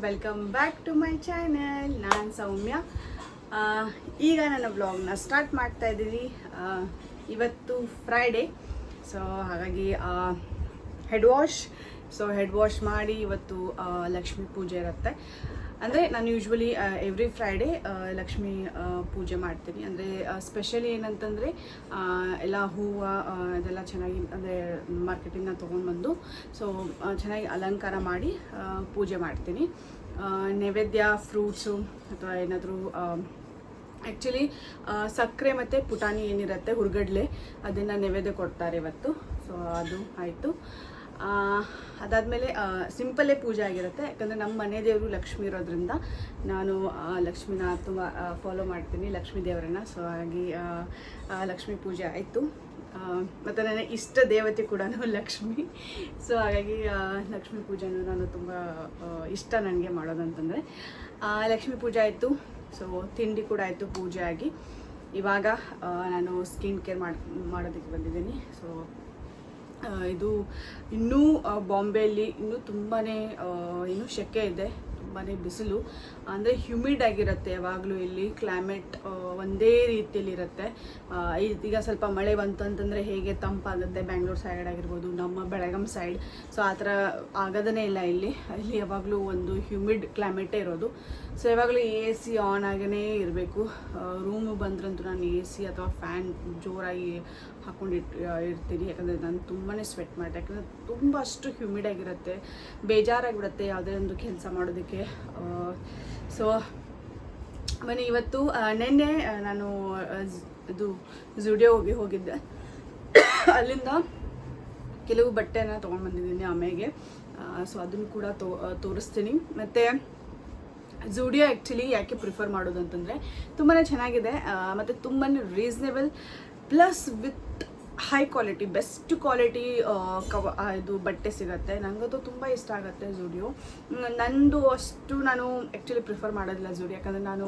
Welcome back to my channel ನಾನು ಸೌಮ್ಯ. ಈಗ ನನ್ನ ಬ್ಲಾಗ್ನ ಸ್ಟಾರ್ಟ್ ಮಾಡ್ತಾ ಇದ್ದೀವಿ ಆ, ಇವತ್ತು ಫ್ರೈಡೇ ಸೊ ಹಾಗಾಗಿ head wash so head wash ಮಾಡಿ ಇವತ್ತು ಲಕ್ಷ್ಮೀ ಪೂಜೆ ಇರುತ್ತೆ. ಅಂದರೆ ನಾನು ಯೂಶ್ವಲಿ ಎವ್ರಿ ಫ್ರೈಡೇ ಲಕ್ಷ್ಮೀ ಪೂಜೆ ಮಾಡ್ತೀನಿ. ಅಂದರೆ ಸ್ಪೆಷಲಿ ಏನಂತಂದರೆ ಎಲ್ಲ ಹೂವು ಅದೆಲ್ಲ ಚೆನ್ನಾಗಿ, ಅಂದರೆ ಮಾರ್ಕೆಟಿಂದ ತೊಗೊಂಡ್ಬಂದು ಸೊ ಚೆನ್ನಾಗಿ ಅಲಂಕಾರ ಮಾಡಿ ಪೂಜೆ ಮಾಡ್ತೀನಿ. ನೈವೇದ್ಯ ಫ್ರೂಟ್ಸು ಅಥವಾ ಏನಾದರೂ ಆ್ಯಕ್ಚುಲಿ ಸಕ್ಕರೆ ಮತ್ತು ಪುಟಾಣಿ ಏನಿರುತ್ತೆ, ಹುರ್ಗಡ್ಲೆ, ಅದನ್ನು ನೈವೇದ್ಯ ಕೊಡ್ತಾರೆ ಇವತ್ತು. ಸೊ ಅದು ಆಯಿತು. ಅದಾದಮೇಲೆ ಸಿಂಪಲ್ಲೇ ಪೂಜೆ ಆಗಿರುತ್ತೆ. ಯಾಕಂದರೆ ನಮ್ಮ ಮನೆ ದೇವರು ಲಕ್ಷ್ಮಿ ಇರೋದ್ರಿಂದ ನಾನು ಲಕ್ಷ್ಮಿನ ತುಂಬ ಫಾಲೋ ಮಾಡ್ತೀನಿ, ಲಕ್ಷ್ಮೀ ದೇವರನ್ನ. ಸೊ ಹಾಗಾಗಿ ಲಕ್ಷ್ಮೀ ಪೂಜೆ ಆಯಿತು. ಮತ್ತು ನನ್ನ ಇಷ್ಟ ದೇವತೆ ಕೂಡ ಲಕ್ಷ್ಮಿ. ಸೊ ಹಾಗಾಗಿ ಲಕ್ಷ್ಮೀ ಪೂಜೆನೂ ನಾನು ತುಂಬ ಇಷ್ಟ ನನಗೆ ಮಾಡೋದಂತಂದರೆ ಲಕ್ಷ್ಮೀ ಪೂಜೆ ಆಯಿತು. ಸೊ ತಿಂಡಿ ಕೂಡ ಆಯಿತು ಪೂಜೆ ಆಗಿ ಇವಾಗ ನಾನು ಸ್ಕಿನ್ ಕೇರ್ ಮಾಡಿ, ಮಾಡೋದಕ್ಕೆ ಬಂದಿದ್ದೀನಿ. ಸೊ ಇದು ಇನ್ನೂ ಬಾಂಬೆಯಲ್ಲಿ ಇನ್ನೂ ತುಂಬಾ ಏನು ಶೆಕೆ ಇದೆ ತುಂಬಾ ಬಿಸಿಲು. ಅಂದರೆ ಹ್ಯೂಮಿಡ್ ಆಗಿರುತ್ತೆ ಯಾವಾಗಲೂ ಇಲ್ಲಿ ಕ್ಲೈಮೇಟ್ ಒಂದೇ ರೀತಿಯಲ್ಲಿ ಇರುತ್ತೆ ಆ, ಈಗ ಸ್ವಲ್ಪ ಮಳೆ ಬಂತು ಅಂತಂದರೆ ಹೇಗೆ ತಂಪಾಗುತ್ತೆ ಬ್ಯಾಂಗ್ಳೂರ್ ಸೈಡ್ ಆಗಿರ್ಬೋದು ನಮ್ಮ ಬೆಳಗಾಂ ಸೈಡ್ ಸೊ ಆ ಥರ ಆಗೋದೇ ಇಲ್ಲ ಇಲ್ಲಿ. ಇಲ್ಲಿ ಯಾವಾಗಲೂ ಒಂದು ಹ್ಯೂಮಿಡ್ ಕ್ಲೈಮೇಟೇ ಇರೋದು. ಸೊ ಯಾವಾಗಲೂ ಎ ಸಿ ಆನ್ ಆಗೇ ಇರಬೇಕು. ರೂಮು ಬಂದ್ರಂತೂ ನಾನು ಎ ಸಿ ಅಥವಾ ಫ್ಯಾನ್ ಜೋರಾಗಿ ಹಾಕೊಂಡು ಇರ್ತೀನಿ. ಯಾಕಂದರೆ ನಾನು ತುಂಬಾ ಸ್ವೆಟ್ ಮಾಡಿದೆ. ಯಾಕಂದರೆ ತುಂಬ ಅಷ್ಟು ಹ್ಯೂಮಿಡ್ ಆಗಿರುತ್ತೆ. ಬೇಜಾರಾಗಿಬಿಡುತ್ತೆ ಯಾವುದೇ ಒಂದು ಕೆಲಸ ಮಾಡೋದಕ್ಕೆ. ಸೊ ಬನ್ನಿ, ಇವತ್ತು ನಿನ್ನೆ ನಾನು ಇದು ಝುಡಿಯೋಗೆ ಹೋಗಿದ್ದೆ. ಅಲ್ಲಿಂದ ಕೆಲವು ಬಟ್ಟೆನ ತೊಗೊಂಡು ಬಂದಿದ್ದೀನಿ ಆಮೇಲೆ ಸೊ ಅದನ್ನು ಕೂಡ ತೋ ತೋರಿಸ್ತೀನಿ. ಮತ್ತು ಝೂಡಿಯೋ ಆ್ಯಕ್ಚುಲಿ ಯಾಕೆ ಪ್ರಿಫರ್ ಮಾಡೋದು ಅಂತಂದರೆ ತುಂಬಾ ಚೆನ್ನಾಗಿದೆ ಮತ್ತು ತುಂಬಾ reasonable plus with high quality best quality ಕವ ಇದು ಬಟ್ಟೆ ಸಿಗುತ್ತೆ. ನನಗಂತೂ ತುಂಬ ಇಷ್ಟ ಆಗುತ್ತೆ ಝುಡಿಯೋ ನಂದು ಅಷ್ಟು ನಾನು ಆ್ಯಕ್ಚುಲಿ ಪ್ರಿಫರ್ ಮಾಡೋದಿಲ್ಲ ಝೂಡಿಯೋ ಯಾಕಂದರೆ ನಾನು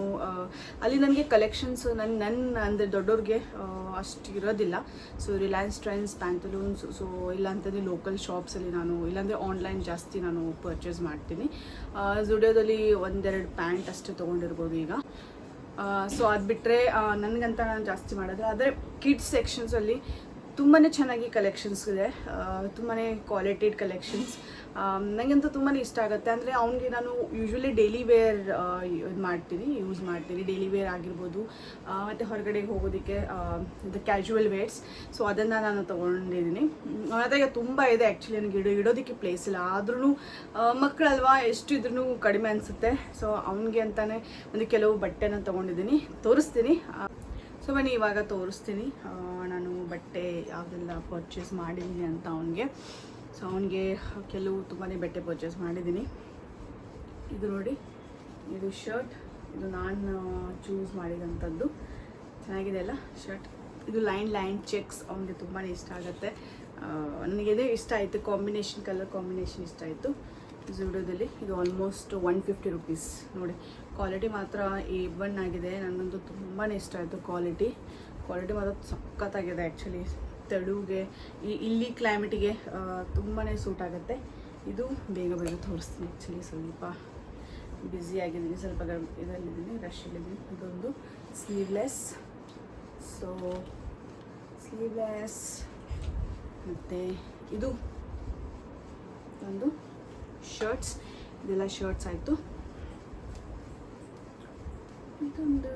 ಅಲ್ಲಿ ನನಗೆ ಕಲೆಕ್ಷನ್ಸ್ ನನ್ನ ನನ್ನ ಅಂದರೆ ದೊಡ್ಡವ್ರಿಗೆ ಅಷ್ಟು ಇರೋದಿಲ್ಲ. ಸೊ ರಿಲಯನ್ಸ್ ಟ್ರೆಂಡ್ಸ್ ಪ್ಯಾಂಥಲೂನ್ಸ್ ಸೊ ಇಲ್ಲಾಂತಂದರೆ ಲೋಕಲ್ ಶಾಪ್ಸಲ್ಲಿ ನಾನು, ಇಲ್ಲಾಂದರೆ ಆನ್ಲೈನ್ ಜಾಸ್ತಿ ನಾನು ಪರ್ಚೇಸ್ ಮಾಡ್ತೀನಿ. ಝುಡಿಯೋದಲ್ಲಿ ಒಂದೆರಡು ಪ್ಯಾಂಟ್ ಅಷ್ಟೇ ತೊಗೊಂಡಿರ್ಬೋದು ಈಗ. ಸೊ ಅದು ಬಿಟ್ಟರೆ ನನಗಂತ ನಾನು ಜಾಸ್ತಿ ಮಾಡೋದು ಆದರೆ ಕಿಡ್ಸ್ ಸೆಕ್ಷನ್ಸಲ್ಲಿ ತುಂಬಾ ಚೆನ್ನಾಗಿ ಕಲೆಕ್ಷನ್ಸ್ ಇದೆ. ತುಂಬಾ ಕ್ವಾಲಿಟಿಡ್ ಕಲೆಕ್ಷನ್ಸ್ ನನಗಂತೂ ತುಂಬಾ ಇಷ್ಟ ಆಗುತ್ತೆ. ಅಂದರೆ ಅವನಿಗೆ ನಾನು ಯೂಶ್ವಲಿ ಡೈಲಿ ವೇರ್ ಇದು ಮಾಡ್ತೀನಿ ಯೂಸ್ ಮಾಡ್ತೀನಿ. ಡೈಲಿ ವೇರ್ ಆಗಿರ್ಬೋದು ಮತ್ತು ಹೊರಗಡೆ ಹೋಗೋದಕ್ಕೆ ಇದು ಕ್ಯಾಶುವಲ್ ವೇರ್ಸ್ ಸೊ ಅದನ್ನು ನಾನು ತೊಗೊಂಡಿದ್ದೀನಿ. ಅವನ ಈಗ ತುಂಬ ಇದೆ ಆ್ಯಕ್ಚುಲಿ ನನಗೆ ಇಡೋ, ಇಡೋದಕ್ಕೆ ಪ್ಲೇಸ್ ಇಲ್ಲ. ಆದ್ರೂ ಮಕ್ಕಳಲ್ವಾ ಎಷ್ಟು ಇದ್ರೂ ಕಡಿಮೆ ಅನಿಸುತ್ತೆ. ಸೊ ಅವನಿಗೆ ಅಂತಲೇ ಒಂದು ಕೆಲವು ಬಟ್ಟೆನ ತೊಗೊಂಡಿದ್ದೀನಿ. ತೋರಿಸ್ತೀನಿ. ಸೊ, ಬನ್ನಿ, ಇವಾಗ ತೋರಿಸ್ತೀನಿ. ನಾನು ಬಟ್ಟೆ ಯಾವುದೆಲ್ಲ ಪರ್ಚೇಸ್ ಮಾಡಿದ್ದೀನಿ ಅಂತ ಅವನಿಗೆ. ಸೊ ಅವನಿಗೆ ಕೆಲವು ತುಂಬಾ ಬಟ್ಟೆ ಪರ್ಚೇಸ್ ಮಾಡಿದ್ದೀನಿ ಇದು ನೋಡಿ, ಇದು ಶರ್ಟ್ ಇದು ನಾನು ಚೂಸ್ ಮಾಡಿದಂಥದ್ದು ಚೆನ್ನಾಗಿದೆ ಅಲ್ಲ ಶರ್ಟ್ ಇದು ಲೈನ್ ಲೈನ್ ಚೆಕ್ಸ್ ಅವನಿಗೆ ತುಂಬಾ ಇಷ್ಟ ಆಗುತ್ತೆ. ನನಗೆ ಇಷ್ಟ ಆಯಿತು. ಕಾಂಬಿನೇಷನ್ ಕಲರ್ ಕಾಂಬಿನೇಷನ್ ಇಷ್ಟ ಆಯಿತು. ಝೂಡೋದಲ್ಲಿ ಇದು ಆಲ್ಮೋಸ್ಟ್ ಒನ್ ಫಿಫ್ಟಿ ರುಪೀಸ್ ನೋಡಿ ಕ್ವಾಲಿಟಿ ಮಾತ್ರ ಎ ಒನ್ ಆಗಿದೆ. ನನಗಂತೂ ತುಂಬಾ ಇಷ್ಟ ಆಯಿತು ಕ್ವಾಲಿಟಿ ಕ್ವಾಲಿಟಿ ಮಾತ್ರ ಸಖತ್ತಾಗಿದೆ ಆ್ಯಕ್ಚುಲಿ ತೆಳುಗೆ ಇಲ್ಲಿ ಕ್ಲೈಮೇಟಿಗೆ ತುಂಬಾ ಸೂಟ್ ಆಗುತ್ತೆ. ಇದು ಬೇಗ ಬೇಗ ತೋರಿಸ್ತೀನಿ ಆ್ಯಕ್ಚುಲಿ ಸ್ವಲ್ಪ ಬ್ಯುಸಿ ಆಗಿದ್ದೀನಿ, ಸ್ವಲ್ಪ ಇದರಲ್ಲಿದ್ದೀನಿ ರಶ್ಶಲ್ಲಿದ್ದೀನಿ ಇದೊಂದು ಸ್ಲೀವ್ಲೆಸ್ ಸೊ ಸ್ಲೀವ್ಲೆಸ್ ಮತ್ತು ಇದು ಒಂದು ಶರ್ಟ್ಸ್ ಇದೆಲ್ಲ ಶರ್ಟ್ಸ್ ಆಯಿತು. ಇದೊಂದು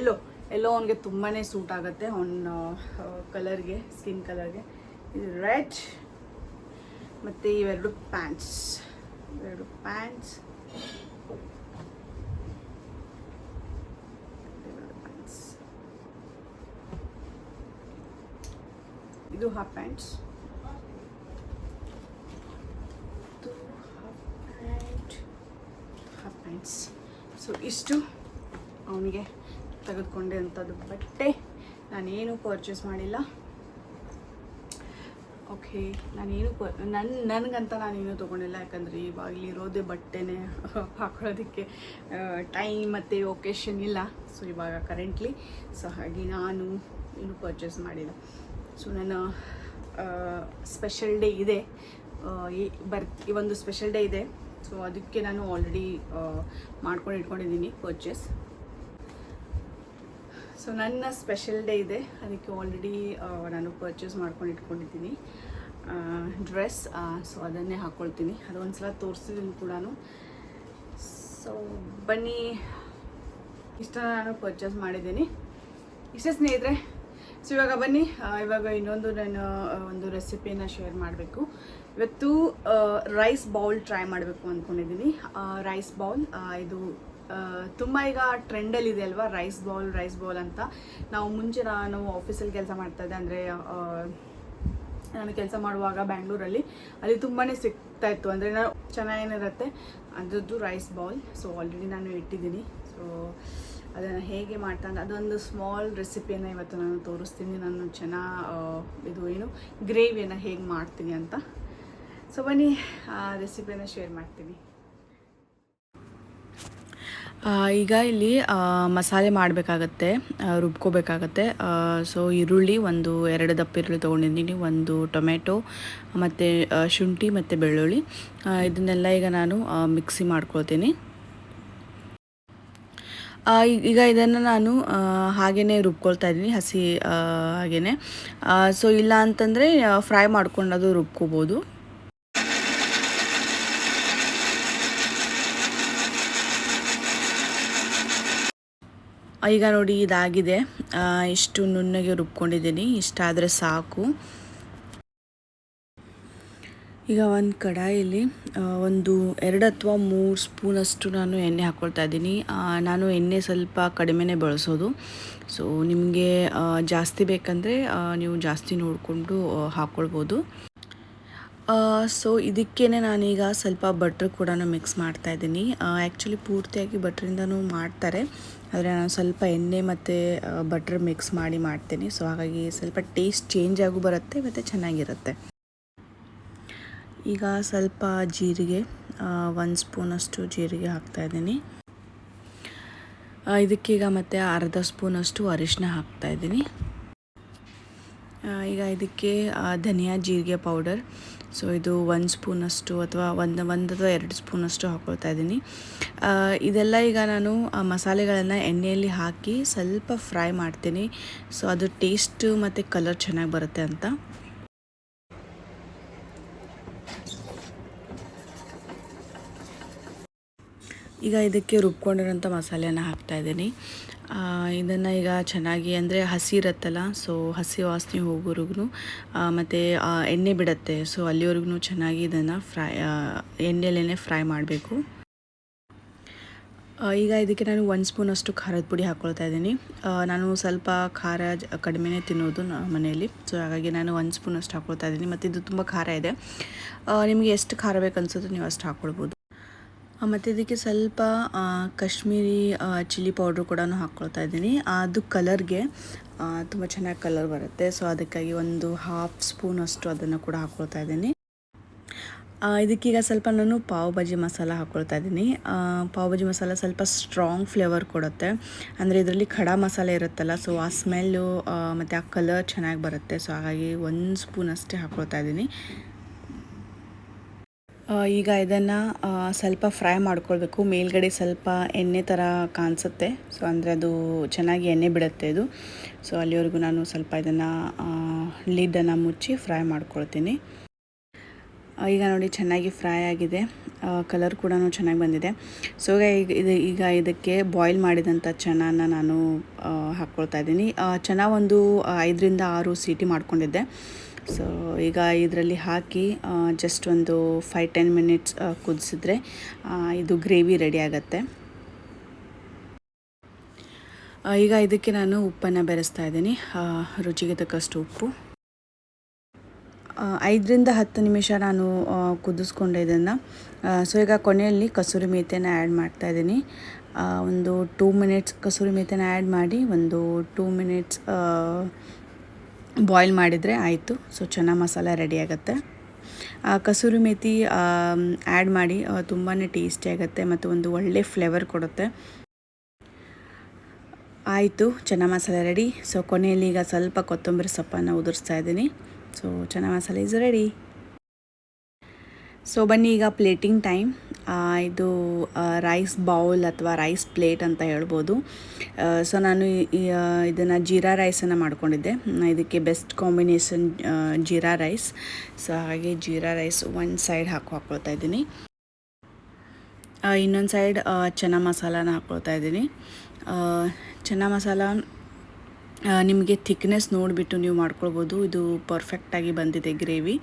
ಎಲ್ಲೋ ಎಲ್ಲೋ ಅವನಿಗೆ ತುಂಬಾ ಸೂಟ್ ಆಗುತ್ತೆ ಅವನ ಕಲರ್ಗೆ ಸ್ಕಿನ್ ಕಲರ್ಗೆ ಇದು ರೆಡ್ ಮತ್ತು ಇವೆರಡು ಪ್ಯಾಂಟ್ಸ್ ಇವೆರಡು ಪ್ಯಾಂಟ್ಸ್ ಪ್ಯಾಂಟ್ಸ್ ಇದು ಹಾಫ್ ಪ್ಯಾಂಟ್ಸ್ ಇದು half pant half pants so ಇಷ್ಟು ಅವನಿಗೆ. ತೆಗೆದುಕೊಂಡೆ ಅಂಥದ್ದು ಬಟ್ಟೆ ನಾನೇನು ಪರ್ಚೇಸ್ ಮಾಡಿಲ್ಲ. ಓಕೆ ನಾನೇನು ಪ ನನ್ನ ನನಗಂತ ನಾನೇನು ತೊಗೊಂಡಿಲ್ಲ. ಯಾಕಂದರೆ ಇವಾಗ ಇರೋದೇ ಬಟ್ಟೆನೇ ಹಾಕೊಳ್ಳೋದಕ್ಕೆ ಟೈಮ್ ಮತ್ತು ಒಕೇಶನ್ ಇಲ್ಲ. ಸೊ ಇವಾಗ ಕರೆಂಟ್ಲಿ ಸೊ ಹಾಗೆ ನಾನು ಏನು ಪರ್ಚೇಸ್ ಮಾಡಿಲ್ಲ. ಸೊ ನನ್ನ ಸ್ಪೆಷಲ್ ಡೇ ಇದೆ. ಬರ್, ಈ ಒಂದು ಸ್ಪೆಷಲ್ ಡೇ ಇದೆ. ಸೊ ಅದಕ್ಕೆ ನಾನು ಆಲ್ರೆಡಿ ಮಾಡ್ಕೊಂಡು ಇಟ್ಕೊಂಡಿದ್ದೀನಿ ಪರ್ಚೇಸ್ ಸೊ ನನ್ನ ಸ್ಪೆಷಲ್ ಡೇ ಇದೆ. ಅದಕ್ಕೆ ಆಲ್ರೆಡಿ ನಾನು ಪರ್ಚೇಸ್ ಮಾಡ್ಕೊಂಡು ಇಟ್ಕೊಂಡಿದ್ದೀನಿ. ಡ್ರೆಸ್ ಸೊ ಅದನ್ನೇ ಹಾಕ್ಕೊಳ್ತೀನಿ ಅದು ಒಂದು ಸಲ ತೋರಿಸಿದ್ದೀನಿ ಕೂಡ ಸೊ ಬನ್ನಿ. ಇಷ್ಟ ನಾನು ಪರ್ಚೇಸ್ ಮಾಡಿದ್ದೀನಿ. ಇಷ್ಟೇ ಸ್ನೇಹಿತರೆ ಸೊ ಇವಾಗ ಬನ್ನಿ. ಇವಾಗ ಇನ್ನೊಂದು ನಾನು ಒಂದು ರೆಸಿಪಿಯನ್ನು ಶೇರ್ ಮಾಡಬೇಕು. ಇವತ್ತು ರೈಸ್ ಬೌಲ್ ಟ್ರೈ ಮಾಡಬೇಕು ಅಂದ್ಕೊಂಡಿದ್ದೀನಿ ರೈಸ್ ಬೌಲ್ ಇದು ತುಂಬ ಈಗ ಟ್ರೆಂಡಲ್ಲಿದೆ ಅಲ್ವಾ ರೈಸ್ ಬಾಲ್ ರೈಸ್ ಬೌಲ್ ಅಂತ. ನಾವು ಮುಂಚೆ ನಾನು ಆಫೀಸಲ್ಲಿ ಕೆಲಸ ಮಾಡ್ತಾ ಇದ್ದೆ, ಅಂದರೆ ನಾನು ಕೆಲಸ ಮಾಡುವಾಗ ಬ್ಯಾಂಗ್ಳೂರಲ್ಲಿ, ಅಲ್ಲಿ ತುಂಬಾ ಸಿಗ್ತಾ ಇತ್ತು. ಅಂದರೆ ನಾನು ಚೆನ್ನಾಗೇನಿರುತ್ತೆ, ಅದರದ್ದು ರೈಸ್ ಬಾಲ್ ಸೊ ಆಲ್ರೆಡಿ ನಾನು ಇಟ್ಟಿದ್ದೀನಿ. ಸೊ ಅದನ್ನು ಹೇಗೆ ಮಾಡ್ತಾ ಅಂತ, ಅದೊಂದು ಸ್ಮಾಲ್ ರೆಸಿಪಿಯನ್ನು ಇವತ್ತು ನಾನು ತೋರಿಸ್ತೀನಿ. ನಾನು ಚೆನ್ನಾಗಿ ಇದು ಏನು ಗ್ರೇವಿಯನ್ನು ಹೇಗೆ ಮಾಡ್ತೀನಿ ಅಂತ. ಸೊ ಬನ್ನಿ, ಆ ರೆಸಿಪಿಯನ್ನು ಶೇರ್ ಮಾಡ್ತೀನಿ. ಈಗ ಇಲ್ಲಿ ಮಸಾಲೆ ಮಾಡಬೇಕಾಗತ್ತೆ ರುಬ್ಕೋಬೇಕಾಗತ್ತೆ. ಸೊ ಈರುಳ್ಳಿ ಒಂದು ಎರಡು ದಪ್ಪ ಈರುಳ್ಳಿ ತೊಗೊಂಡಿದ್ದೀನಿ. ಒಂದು ಟೊಮೆಟೊ, ಮತ್ತು ಶುಂಠಿ ಮತ್ತು ಬೆಳ್ಳುಳ್ಳಿ. ಇದನ್ನೆಲ್ಲ ಈಗ ನಾನು ಮಿಕ್ಸಿ ಮಾಡ್ಕೊಳ್ತೀನಿ. ಈಗ ಇದನ್ನು ನಾನು ಹಾಗೆಯೇ ರುಬ್ಕೊಳ್ತಾ ಇದ್ದೀನಿ, ಹಸಿ ಹಾಗೆಯೇ ಸೊ ಇಲ್ಲ ಅಂತಂದರೆ ಫ್ರೈ ಮಾಡ್ಕೊಂಡು ಅದು ರುಬ್ಕೋಬೋದು. ಈಗ ನೋಡಿ ಇದಾಗಿದೆ. ಇಷ್ಟು ನುಣ್ಣಗೆ ರುಬ್ಕೊಂಡಿದ್ದೀನಿ. ಇಷ್ಟಾದರೆ ಸಾಕು. ಈಗ ಒಂದು ಕಡಾಯಲ್ಲಿ ಒಂದು ಎರಡು ಅಥವಾ ಮೂರು ಸ್ಪೂನಷ್ಟು ನಾನು ಎಣ್ಣೆ ಹಾಕ್ಕೊಳ್ತಾ ಇದ್ದೀನಿ. ನಾನು ಎಣ್ಣೆ ಸ್ವಲ್ಪ ಕಡಿಮೆನೇ ಬಳಸೋದು. ಸೊ ನಿಮಗೆ ಜಾಸ್ತಿ ಬೇಕಂದರೆ ನೀವು ಜಾಸ್ತಿ ನೋಡಿಕೊಂಡು ಹಾಕ್ಕೊಳ್ಬೋದು ಸೊ ಇದಕ್ಕೇ ನಾನೀಗ ಸ್ವಲ್ಪ ಬಟ್ರ್ ಕೂಡ ಮಿಕ್ಸ್ ಮಾಡ್ತಾ ಇದ್ದೀನಿ. ಆ್ಯಕ್ಚುಲಿ ಪೂರ್ತಿಯಾಗಿ ಬಟ್ರಿಂದನೂ ಮಾಡ್ತಾರೆ. ಆದರೆ ನಾನು ಸ್ವಲ್ಪ ಎಣ್ಣೆ ಮತ್ತು ಬಟ್ರ್ ಮಿಕ್ಸ್ ಮಾಡಿ ಮಾಡ್ತೀನಿ. ಸೊ ಹಾಗಾಗಿ ಸ್ವಲ್ಪ ಟೇಸ್ಟ್ ಚೇಂಜ್ ಆಗೂ ಬರುತ್ತೆ ಮತ್ತು ಚೆನ್ನಾಗಿರುತ್ತೆ. ಈಗ ಸ್ವಲ್ಪ ಜೀರಿಗೆ ಒಂದು ಸ್ಪೂನಷ್ಟು ಜೀರಿಗೆ ಹಾಕ್ತಾ ಇದ್ದೀನಿ. ಇದಕ್ಕೀಗ ಮತ್ತು ಅರ್ಧ ಸ್ಪೂನಷ್ಟು ಅರಿಶಿನ ಹಾಕ್ತಾ ಇದ್ದೀನಿ. ಆ, ಈಗ ಇದಕ್ಕೆ ಧನಿಯಾ ಜೀರಿಗೆ ಪೌಡರ್ ಸೊ ಇದು ಒಂದು ಸ್ಪೂನಷ್ಟು ಅಥವಾ ಒಂದು ಒಂದು ಅಥವಾ ಎರಡು ಸ್ಪೂನಷ್ಟು ಹಾಕ್ಕೊಳ್ತಾ ಇದ್ದೀನಿ. ಇದೆಲ್ಲ ಈಗ ನಾನು ಮಸಾಲೆಗಳನ್ನು ಎಣ್ಣೆಯಲ್ಲಿ ಹಾಕಿ ಸ್ವಲ್ಪ ಫ್ರೈ ಮಾಡ್ತೀನಿ. ಸೊ ಅದು ಟೇಸ್ಟು ಮತ್ತು ಕಲರ್ ಚೆನ್ನಾಗಿ ಬರುತ್ತೆ ಅಂತ. ಈಗ ಇದಕ್ಕೆ ರುಬ್ಕೊಂಡಿರೋಂಥ ಮಸಾಲೆಯನ್ನು ಹಾಕ್ತಾ ಇದ್ದೀನಿ. ಇದನ್ನು ಈಗ ಚೆನ್ನಾಗಿ ಅಂದರೆ ಹಸಿ ಇರುತ್ತಲ್ಲ ಸೊ ಹಸಿ ವಾಸನೆ ಹೋಗೋರಿಗೂ ಮತ್ತು ಎಣ್ಣೆ ಬಿಡುತ್ತೆ ಸೊ ಅಲ್ಲಿವರೆಗೂ ಚೆನ್ನಾಗಿ ಇದನ್ನು ಫ್ರೈ ಎಣ್ಣೆಲೇ ಫ್ರೈ ಮಾಡಬೇಕು. ಈಗ ಇದಕ್ಕೆ ನಾನು ಒಂದು ಸ್ಪೂನಷ್ಟು ಖಾರದ ಪುಡಿ ಹಾಕ್ಕೊಳ್ತಾ ಇದ್ದೀನಿ. ನಾನು ಸ್ವಲ್ಪ ಖಾರ ಕಡಿಮೆನೇ ತಿನ್ನೋದು ಮನೆಯಲ್ಲಿ ಸೊ ಹಾಗಾಗಿ ನಾನು ಒಂದು ಸ್ಪೂನಷ್ಟು ಹಾಕ್ಕೊಳ್ತಾ ಇದ್ದೀನಿ, ಮತ್ತು ಇದು ತುಂಬ ಖಾರ ಇದೆ. ನಿಮಗೆ ಎಷ್ಟು ಖಾರ ಬೇಕು ಅನ್ಸುತ್ತೋ ನೀವು ಅಷ್ಟು ಹಾಕ್ಕೊಳ್ಬೋದು ಮತ್ತು ಇದಕ್ಕೆ ಸ್ವಲ್ಪ ಕಾಶ್ಮೀರಿ ಚಿಲ್ಲಿ ಪೌಡ್ರ್ ಕೂಡ ಹಾಕ್ಕೊಳ್ತಾ ಇದ್ದೀನಿ. ಅದು ಕಲರ್ಗೆ ತುಂಬ ಚೆನ್ನಾಗಿ ಕಲರ್ ಬರುತ್ತೆ. ಸೊ ಅದಕ್ಕಾಗಿ ಒಂದು ಹಾಫ್ ಸ್ಪೂನ್ ಅಷ್ಟು ಅದನ್ನು ಕೂಡ ಹಾಕ್ಕೊಳ್ತಾ ಇದ್ದೀನಿ. ಇದಕ್ಕೀಗ ಸ್ವಲ್ಪ ನಾನು ಪಾವ್ ಭಾಜಿ ಮಸಾಲ ಹಾಕ್ಕೊಳ್ತಾ ಇದ್ದೀನಿ. ಪಾವ್ ಭಾಜಿ ಮಸಾಲ ಸ್ವಲ್ಪ ಸ್ಟ್ರಾಂಗ್ ಫ್ಲೇವರ್ ಕೊಡುತ್ತೆ. ಅಂದರೆ ಇದರಲ್ಲಿ ಖಡಾ ಮಸಾಲೆ ಇರುತ್ತಲ್ಲ ಸೊ ಆ ಸ್ಮೆಲ್ಲು ಮತ್ತು ಆ ಕಲರ್ ಚೆನ್ನಾಗಿ ಬರುತ್ತೆ. ಸೊ ಹಾಗಾಗಿ ಒಂದು ಸ್ಪೂನ್ ಅಷ್ಟೇ ಹಾಕ್ಕೊಳ್ತಾ ಇದ್ದೀನಿ. ಈಗ ಇದನ್ನು ಸ್ವಲ್ಪ ಫ್ರೈ ಮಾಡ್ಕೊಳ್ಬೇಕು. ಮೇಲ್ಗಡೆ ಸ್ವಲ್ಪ ಎಣ್ಣೆ ಥರ ಕಾಣಿಸುತ್ತೆ. ಸೊ ಅಂದರೆ ಅದು ಚೆನ್ನಾಗಿ ಎಣ್ಣೆ ಬಿಡುತ್ತೆ ಇದು. ಸೊ ಅಲ್ಲಿವರೆಗೂ ನಾನು ಸ್ವಲ್ಪ ಇದನ್ನು ಲಿಡ್ಡನ್ನು ಮುಚ್ಚಿ ಫ್ರೈ ಮಾಡ್ಕೊಳ್ತೀನಿ. ಈಗ ನೋಡಿ ಚೆನ್ನಾಗಿ ಫ್ರೈ ಆಗಿದೆ. ಕಲರ್ ಕೂಡ ಚೆನ್ನಾಗಿ ಬಂದಿದೆ. ಸೊ ಈಗ ಇದು, ಈಗ ಇದಕ್ಕೆ ಬಾಯ್ಲ್ ಮಾಡಿದಂಥ ಚೆನ್ನಾನ ನಾನು ಹಾಕ್ಕೊಳ್ತಾ ಇದ್ದೀನಿ. ಚೆನ್ನ ಒಂದು ಐದರಿಂದ ಆರು ಸೀಟಿ ಮಾಡ್ಕೊಂಡಿದ್ದೆ. ಸೊ ಈಗ ಇದರಲ್ಲಿ ಹಾಕಿ ಜಸ್ಟ್ ಒಂದು ಫೈವ್ ಟೆನ್ ಮಿನಿಟ್ಸ್ ಕುದಿಸಿದ್ರೆ ಇದು ಗ್ರೇವಿ ರೆಡಿ ಆಗುತ್ತೆ. ಈಗ ಇದಕ್ಕೆ ನಾನು ಉಪ್ಪನ್ನು ಬೆರೆಸ್ತಾ ಇದ್ದೀನಿ. ರುಚಿಗೆ ತಕ್ಕಷ್ಟು ಉಪ್ಪು. ಐದರಿಂದ ಹತ್ತು ನಿಮಿಷ ನಾನು ಕುದಿಸ್ಕೊಂಡೆ ಇದನ್ನು. ಸೊ ಈಗ ಕೊನೆಯಲ್ಲಿ ಕಸೂರಿ ಮೇತೆನ ಆ್ಯಡ್ ಮಾಡ್ತಾ ಇದ್ದೀನಿ. ಒಂದು ಟೂ ಮಿನಿಟ್ಸ್ ಕಸೂರಿ ಮೇಥಿನ ಆ್ಯಡ್ ಮಾಡಿ, ಒಂದು ಟೂ ಮಿನಿಟ್ಸ್ ಬಾಯ್ಲ್ ಮಾಡಿದರೆ ಆಯಿತು. ಸೊ ಚೆನ್ನಾಗಿ ಮಸಾಲ ರೆಡಿ ಆಗುತ್ತೆ. ಕಸೂರಿ ಮೇಥಿ ಆ್ಯಡ್ ಮಾಡಿ ತುಂಬಾ ಟೇಸ್ಟಿ ಆಗುತ್ತೆ ಮತ್ತು ಒಂದು ಒಳ್ಳೆ ಫ್ಲೇವರ್ ಕೊಡುತ್ತೆ. ಆಯಿತು ಚೆನ್ನ ಮಸಾಲೆ ರೆಡಿ ಸೊ ಕೊನೆಯಲ್ಲಿ ಈಗ ಸ್ವಲ್ಪ ಕೊತ್ತಂಬರಿ ಸೊಪ್ಪನ್ನು ಉದುರಿಸ್ತಾ ಇದ್ದೀನಿ. ಸೊ ಚೆನ್ನ ಮಸಾಲೆ ಇಸ್ ರೆಡಿ ಸೊ ಬನ್ನಿ ಈಗ ಪ್ಲೇಟಿಂಗ್ ಟೈಮ್. ಇದು ರೈಸ್ ಬೌಲ್ ಅಥವಾ ರೈಸ್ ಪ್ಲೇಟ್ ಅಂತ ಹೇಳ್ಬೋದು. ಸೊ ನಾನು ಇದನ್ನು ಜೀರಾ ರೈಸನ್ನು ಮಾಡ್ಕೊಂಡಿದ್ದೆ. ಇದಕ್ಕೆ best combination jeera rice so ಹಾಗೆ ಜೀರಾ ರೈಸ್ ಒಂದು ಸೈಡ್ ಹಾಕಿ ಹಾಕ್ಕೊಳ್ತಾ ಇದ್ದೀನಿ. ಇನ್ನೊಂದು ಸೈಡ್ ಚೆನ್ನ ಮಸಾಲಾನ ಹಾಕ್ಕೊಳ್ತಾ ಇದ್ದೀನಿ. ಚೆನ್ನ ಮಸಾಲ ನಿಮಗೆ ಥಿಕ್ನೆಸ್ ನೋಡಿಬಿಟ್ಟು ನೀವು ಮಾಡ್ಕೊಳ್ಬೋದು. ಇದು ಪರ್ಫೆಕ್ಟಾಗಿ ಬಂದಿದೆ ಗ್ರೇವಿ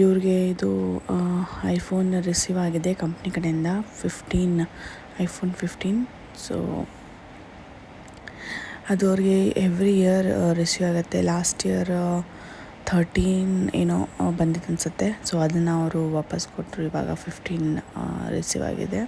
ಇವ್ರಿಗೆ ಇದು ಐಫೋನ್ ರಿಸೀವ್ ಆಗಿದೆ ಕಂಪ್ನಿ ಕಡೆಯಿಂದ ಫಿಫ್ಟೀನ್ ಐಫೋನ್ ಫಿಫ್ಟೀನ್ ಸೊ ಅದು ಅವ್ರಿಗೆ ಎವ್ರಿ ಇಯರ್ ರಿಸೀವ್ ಆಗುತ್ತೆ. ಲಾಸ್ಟ್ ಇಯರ್ ಥರ್ಟೀನ್ ಏನೋ ಬಂದಿತ್ತು ಅನಿಸುತ್ತೆ. ಸೊ ಅದನ್ನು ಅವರು ವಾಪಸ್ ಕೊಟ್ಟರು ಇವಾಗ ಫಿಫ್ಟೀನ್ ರಿಸೀವ್ ಆಗಿದೆ.